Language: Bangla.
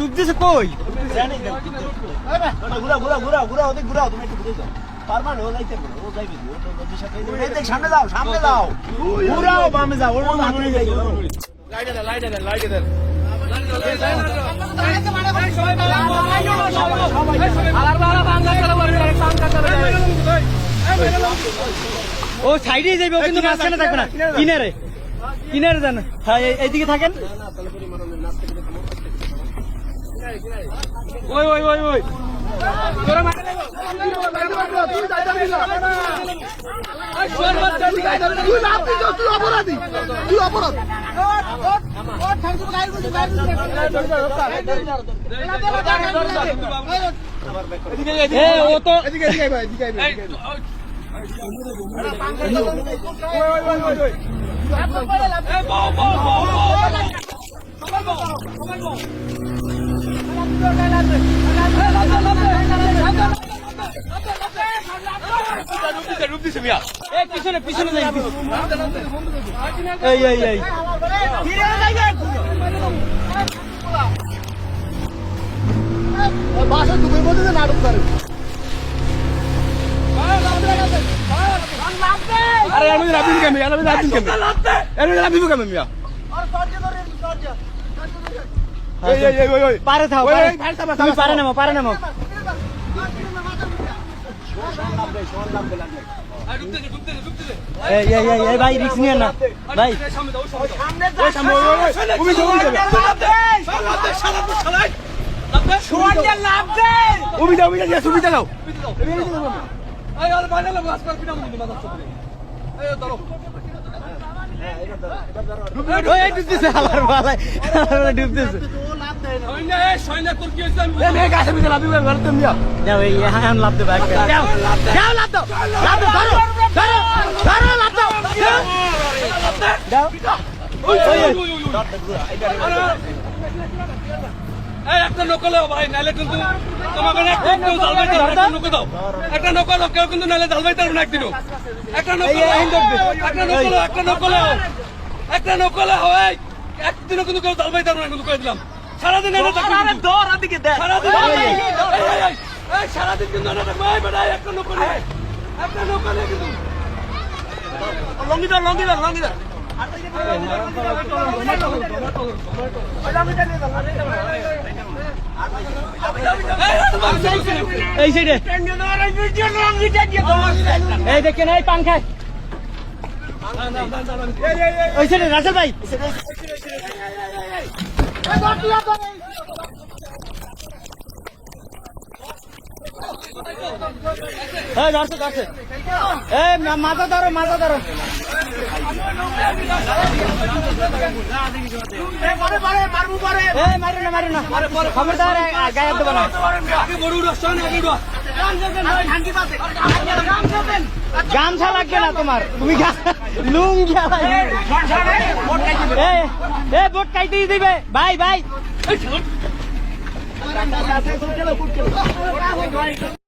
ডুবতেছে কই? ঘুরা ঘুরা ঘুরা ঘুরা ওদিক ঘুরাও তুমি একটু ঘুরে যাও। তার মানে ও যাইতে পারে ও যাইবে ও তো নদীর সাথে এই সামনে যাও সামনে যাও। ঘুরাও বামে যাও ওর মধ্যে ঘুরে যাই লাইটে দেন। লাইটে দেন লাইটে দেন। ও সাইডে যাইবে ও কিন্তু মাঝখানে থাকবে না। কিনারে। কিনারে। যান। হ্যাঁ এইদিকে থাকেন। ওই ওই ওই ওই। তুই অপরাধী? তুই অপরাধ? ও তো এদিকে এদিকে ভাই এদিকে পিছনে পিছনে যাই এই এই এই। বাসা ডুবের মধ্যে যে নাটক করে আরে আমি রাবিন কেমন? আমি রাবিন কেমন আমি রাবিন কেমন মিয়া? এই এই এই ওই ওই। পারে থাও ওই, পারে। ওই, ভাই, তুমি পারে নামো পারে নামো। এই এই এই এই ভাই রিক্স নিয়ে না। ভাই। সামনে মুনি তুমি মিয়া যাও এই হ্যাঁ লাভ একটা একটা নকলে ভাই নালে কিন্তু তোমাকে কেউ জালবাই দাও একটা নকলে দাও একটা কেউ কিন্তু নালে জালবাই দাও না একদিনও একটা নকলে একটা নকলে একটা নকলে একটা নকলে হয় একদিনও কিন্তু কেউ জালবাই দাও না কিন্তু কই দিলাম সারাদিন এনে থাকবে সারাদিন সারাদিন কিন্তু এনে থাকবে একটা কিন্তু লঙ্গি দাও লঙ্গি দাও লঙ্গি দাও এই সাইডে এই দেখেন এই পাংখায় ওই সাইডে রাসেল ভাই। এই, ধরছে ধরছে। এই মাথা ধরো মাথা ধরো। গামছা লাগবে না তোমার। তুমি লুঙ্গি বোট কাইতে দিবে। ভাই ভাই।